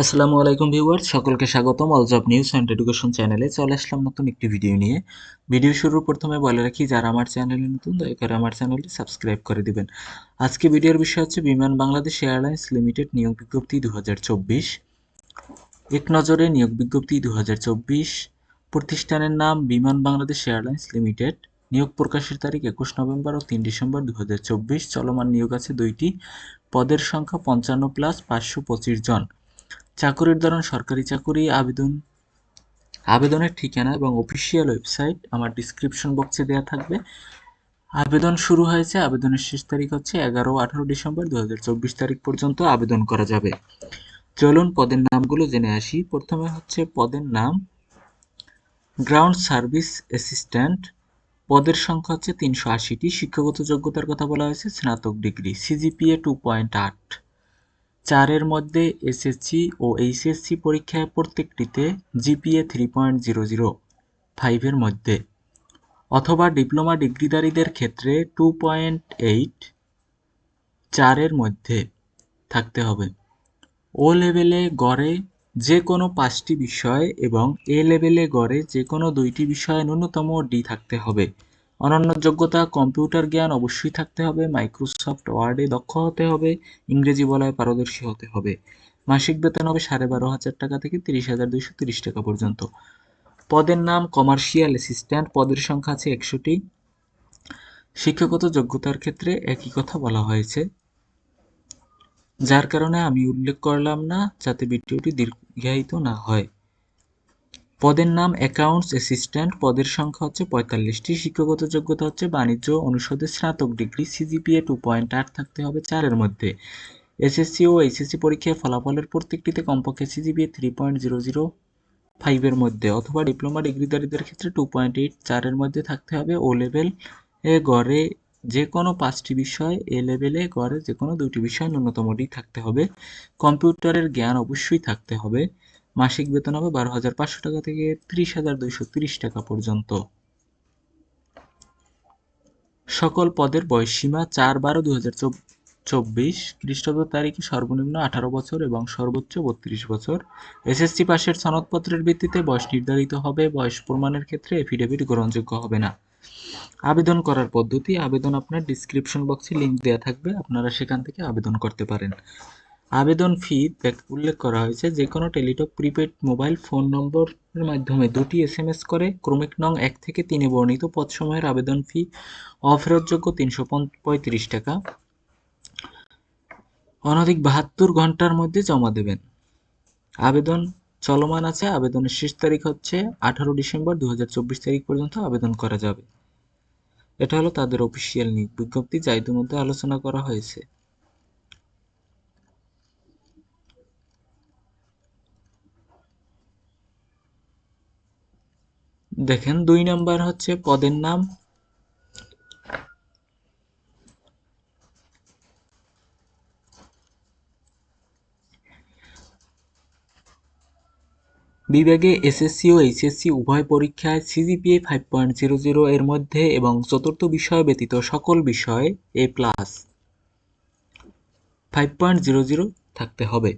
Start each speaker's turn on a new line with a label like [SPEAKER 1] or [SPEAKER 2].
[SPEAKER 1] আসসালামু আলাইকুম ভিউয়ার্স, সকলকে স্বাগতম। All job news and education চ্যানেলে চলে আসলাম নতুন একটি ভিডিও নিয়ে। ভিডিও শুরুর প্রথমে বলে রাখি, যারা আমার চ্যানেলে নতুন, দয়া করে আমার চ্যানেলটি সাবস্ক্রাইব করে দিবেন। আজকে ভিডিওর বিষয় হচ্ছে বিমান বাংলাদেশ এয়ারলাইন্স লিমিটেড নিয়োগ বিজ্ঞপ্তি দু এক নজরে নিয়োগ বিজ্ঞপ্তি দু হাজার চব্বিশ। প্রতিষ্ঠানের নাম বিমান বাংলাদেশ এয়ারলাইন্স লিমিটেড। নিয়োগ প্রকাশের তারিখ একুশ নভেম্বর ও তিন ডিসেম্বর দু হাজার চব্বিশ। চলমান নিয়োগ আছে দুইটি। পদের সংখ্যা পঞ্চান্ন প্লাস পাঁচশো পঁচিশ জন। চাকুরির ধরন, সরকারি চাকুরি, আবেদন। আবেদনের ঠিকানা এবং অফিসিয়াল ওয়েবসাইট আমার ডিসক্রিপশন বক্সে দেওয়া থাকবে। আবেদন শুরু হয়েছে, আবেদনের শেষ তারিখ হচ্ছে এগারো আঠারো ডিসেম্বর দু হাজার চব্বিশ তারিখ পর্যন্ত আবেদন করা যাবে। চলুন পদের নামগুলো জেনে আসি। প্রথমে হচ্ছে পদের নাম। গ্রাউন্ড সার্ভিস অ্যাসিস্ট্যান্ট পদের সংখ্যা হচ্ছে তিনশো আশিটি। শিক্ষাগত যোগ্যতার কথা বলা হয়েছে, স্নাতক ডিগ্রি। সিজিপিএ টু পয়েন্ট আট চারের মধ্যে এসএসসি ও এইচএসসি পরীক্ষায় প্রত্যেকটিতে GPA three point zero zero ফাইভের মধ্যে, অথবা ডিপ্লোমা ডিগ্রিধারীদের ক্ষেত্রে টু পয়েন্ট এইট চারের মধ্যে থাকতে হবে। ও লেভেলে গড়ে যে কোনো পাঁচটি বিষয় এবং এ লেভেলে গড়ে যে কোনো দুইটি বিষয়ে ন্যূনতম ডি থাকতে হবে। অনন্য যোগ্যতা, কম্পিউটার জ্ঞান অবশ্যই থাকতে হবে, মাইক্রোসফট ওয়ার্ডে দক্ষ হতে হবে, ইংরেজি বলায় পারদর্শী হতে হবে। মাসিক বেতন হবে সাড়ে বারো হাজার টাকা থেকে তিরিশ হাজার দুইশো তিরিশ টাকা পর্যন্ত। পদের নাম কমার্শিয়াল অ্যাসিস্ট্যান্ট, পদের সংখ্যা আছে একশোটি শিক্ষাগত যোগ্যতার ক্ষেত্রে একই কথা বলা হয়েছে। যার কারণে আমি উল্লেখ করলাম না, যাতে ভিডিওটি দীর্ঘায়িত না হয়। পদের নাম অ্যাকাউন্টস অ্যাসিস্ট্যান্ট পদের সংখ্যা হচ্ছে পঁয়তাল্লিশটি, শিক্ষাগত যোগ্যতা হচ্ছে বাণিজ্য অনুষদের স্নাতক ডিগ্রি সিজিপিএ টু পয়েন্ট আট থাকতে হবে চারের মধ্যে। এসএসসি ও এইচএসসি পরীক্ষায় ফলাফলের প্রত্যেকটিতে কমপক্ষে CGPA three point zero zero ফাইভের মধ্যে অথবা ডিপ্লোমা ডিগ্রিধারীদের ক্ষেত্রে টু পয়েন্ট এইট চারের মধ্যে থাকতে হবে। ও লেভেল এ, গড়ে যে কোনো পাঁচটি বিষয় এ লেভেলে গড়ে যে কোনো দুটি বিষয় ন্যূনতম ডি থাকতে হবে। কম্পিউটারের জ্ঞান অবশ্যই থাকতে হবে। মাসিক বেতন হবে বারো হাজার পাঁচশো টাকা থেকে ত্রিশ হাজার দুইশো তিরিশ টাকা পর্যন্ত। সকল পদের বয়সসীমা চার বারো দু হাজার চব্বিশ, খ্রিস্টাব্দ তারিখে সর্বনিম্ন আঠারো বছর এবং সর্বোচ্চ বত্রিশ বছর। এসএসসি পাশের সনদপত্রের ভিত্তিতে বয়স নির্ধারিত হবে, বয়স প্রমাণের ক্ষেত্রে এফিডেভিট গ্রহণযোগ্য হবে না। আবেদন করার পদ্ধতি, আবেদন আপনার ডিসক্রিপশন বক্সে লিঙ্ক দেওয়া থাকবে, আপনারা সেখান থেকে আবেদন করতে পারেন। আবেদন ফি উল্লেখ করা হয়েছে যে কোনো টেলিটক প্রিপেড মোবাইল ফোন নম্বরের মাধ্যমে দুটি এস এম এস করে ক্রমিক নং এক থেকে তিনে বর্ণিত পদসমূহের আবেদন ফি অফেরতযোগ্য তিনশো পঁয়ত্রিশ টাকা। অনধিক বাহাত্তর ঘণ্টার মধ্যে জমা দেবেন। আবেদন চলমান আছে, আবেদনের শেষ তারিখ হচ্ছে আঠারো ডিসেম্বর দু হাজার চব্বিশ তারিখ পর্যন্ত আবেদন করা যাবে। এটা হলো তাদের অফিসিয়াল নিক বিজ্ঞপ্তি, যা ইতিমধ্যে আলোচনা করা হয়েছে। দেখেন, দুই নাম্বার হচ্ছে পদের নাম। বিভাগে এসএসসি ও এইচএসসি উভয় পরীক্ষায় CGPA five point zero zero এর মধ্যে এবং চতুর্থ বিষয় ব্যতীত সকল বিষয়ে A plus five point zero zero থাকতে হবে।